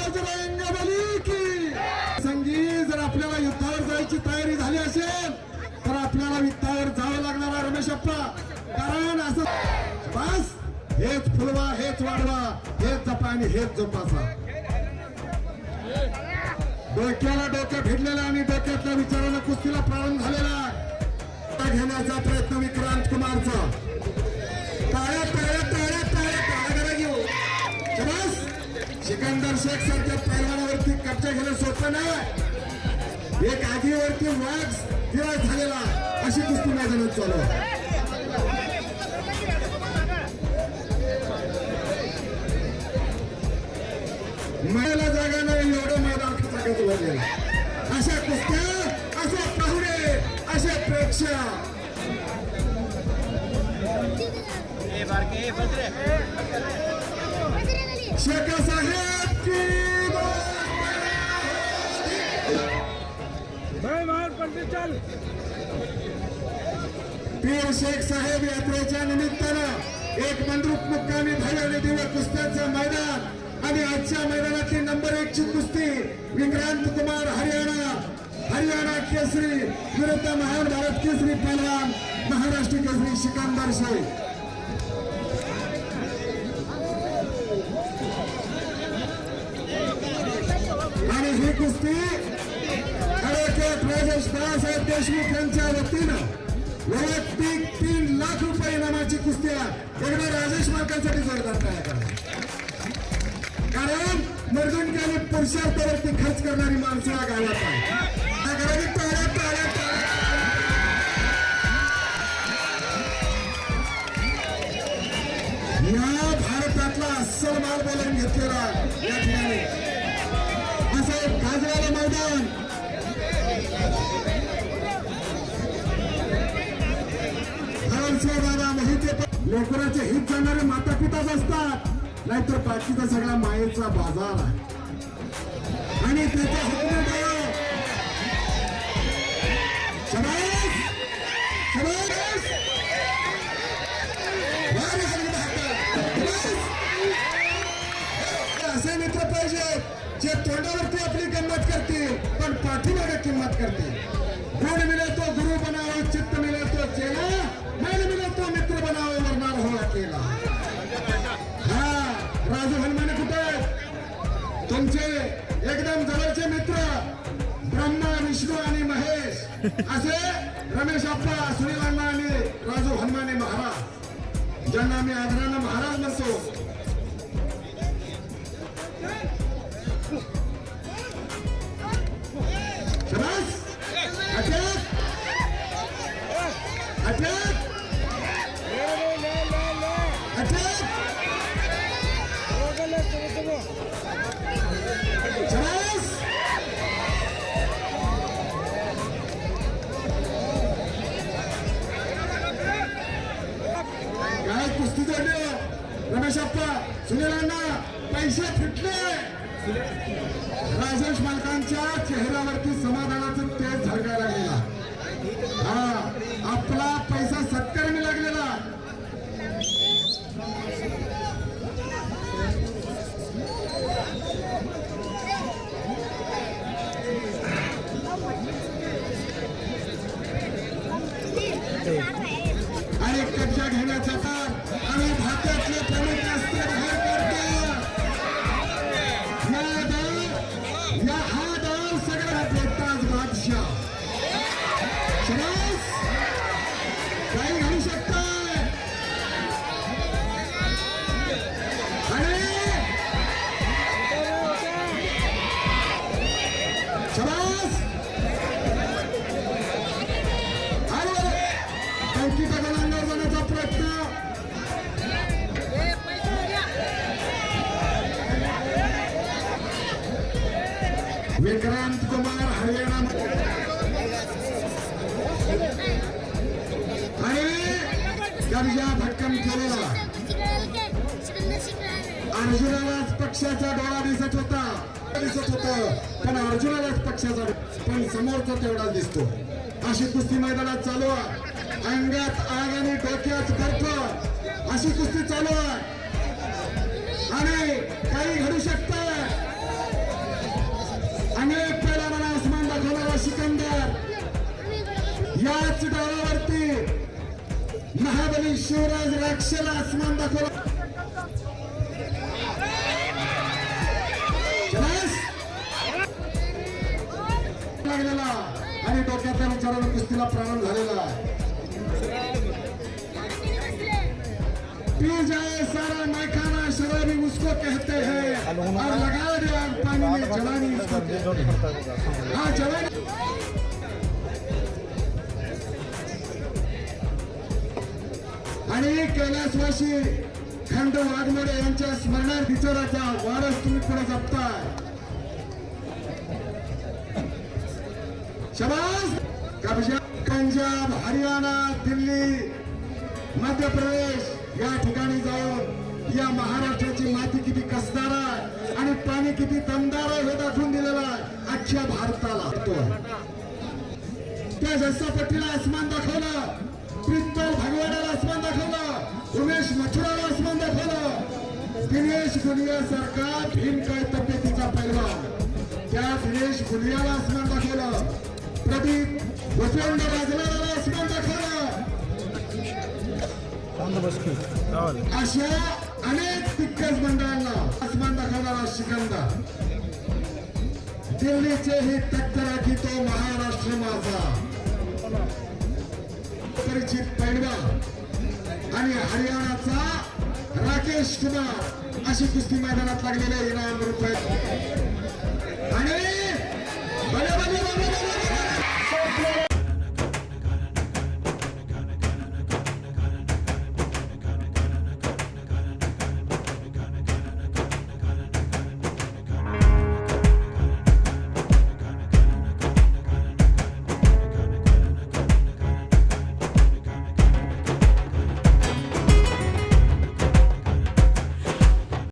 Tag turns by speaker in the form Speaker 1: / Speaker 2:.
Speaker 1: बजरंग संगी जर आपल्याला युद्धावर जायची तयारी झाली असेल तर आपल्याला युद्धावर जावं लागणार आहे रमेश अप्पा. कारण असं बस हेच फुलवा हेच वाढवा हेच जपा आणि हेच जोपासा. डोक्याला डोक्या भिडलेला आणि डोक्यातल्या विचाराला कुस्तीला प्रारंभ झालेला आहे. घेण्याचा प्रयत्न विक्रांत कुमारचा शेख सारख्या पैलवानावरती कब्जा घेणं सोपं नाही. एक आगीवरती वाघ फिरत झालेला अशी कुस्ती मैदानात चालू. मला जागा नाही एवढं मैदान खचाखच भरलेलं अशा कुस्त्या असे पाहुणे असे प्रेक्षक. शेख साहेब! पीर शेख साहेब यात्रेच्या निमित्तानं एक मंद्रुप मुक्कामी भव्य दिव्य कुस्त्याचं मैदान आणि आजच्या मैदानातली नंबर एक ची कुस्ती विक्रांत कुमार हरियाणा हरियाणा केसरी विरुद्ध महान भारत केसरी पहलवान महाराष्ट्र केसरी सिकंदर शेख आणि ही कुस्ती ॲडव्होकेट राजेश बाळासाहेब देशमुख यांच्या वतीनं वैयक्तिक तीन लाख रुपये इनामाची कुस्ती एकदा राजेश मार्कांसाठी जोरदार तयार करा कारण मर्दून आणि पुरुषार्थावरती खर्च करणारी माणसं या गावात आहे त्या घराने टाळ्या टाळ्या टाळ्या या भारतातला अस्सल माल बोलून घेतलेला या लेकराचे हित जाणारे माता पिताच असतात. नाहीतर बाकीचा सगळा मायेचा बाजार आहे. आणि त्याच्या हुकमे असे मित्र पण पाठीमागे किंमत करते. गुण मिले तो गुरु बनाओ चित्त मिले तो चेला मैल मिले तो मित्र बनाओ वरणार हो अकेला. हा राजू हनुमाने कुठे तुमचे एकदम जवळचे मित्र ब्रह्मा विष्णू आणि महेश. असे रमेश अप्पा सुनील अण्णा आणि राजू हनुमाने महाराज. ज्यांना आम्ही आदरानं महाराज म्हणतो. सुनील सुनीलांना पैसे फिटले राजेश मालकांच्या चेहऱ्यावरती समाधानाचं तेज झळकायला लागलेला हा आपला आणि कब्जा घेण्याचा तर विक्रांत कुमार हरियाणा. आणि कर्जा भक्कम केलेला. अर्जुनालाच पक्षाचा डोळा दिसत होता. दिसत होत पण अर्जुनालाच पक्षाचा पण समोरचा तेवढा दिसतो. अशी कुस्ती मैदानात चालू आहे. अंगात आग आणि डोक्यात बर्फ अशी कुस्ती चालू आहे. महाबली शिवराज राक्षला आसमान दाखवला लागलेला आणि डोक्यातल्या विचारानं कुस्तीला प्रारंभ झालेला पी जाए सारा मैखाना शराबी उसको कहते हैं और लगा दे आग पानी में जवानी उसको कहते हैं हाँ जवानी आणि कैलासवासी खंड वाघमोडे यांच्या स्मरणात वारस तुम्ही पुढे जपताय. पंजाब हरियाणा दिल्ली मध्य प्रदेश या ठिकाणी जाऊन या महाराष्ट्राची माती किती कसदार आहे आणि पाणी किती दमदार आहे हे दाखवून दिलेलं आहे. अख्ख्या भारताला. त्या त्या जस्सापट्टीला आसमान दाखवलं. प्रित्तल भागवताला आसमान दाखवलं. उमेश मथुराला आसमान दाखवलं. दिनेश गुलियासारखा भीम काय तब्येतीचा पैलवान. त्या दिनेश गुनियाला आसमान दाखवलं. प्रदीप भूपेंद्र राजनाला आसमान दाखवलं. अशा अनेक दिग्गज मंडळांना आसमान दाखवणारा शिकंदा दिल्लीचे हे तख्त राखी तो महाराष्ट्र माझा. परिचित पैलवान आणि हरियाणाचा राकेश कुमार अशी कुस्ती मैदानात लागलेले इनाम रुपये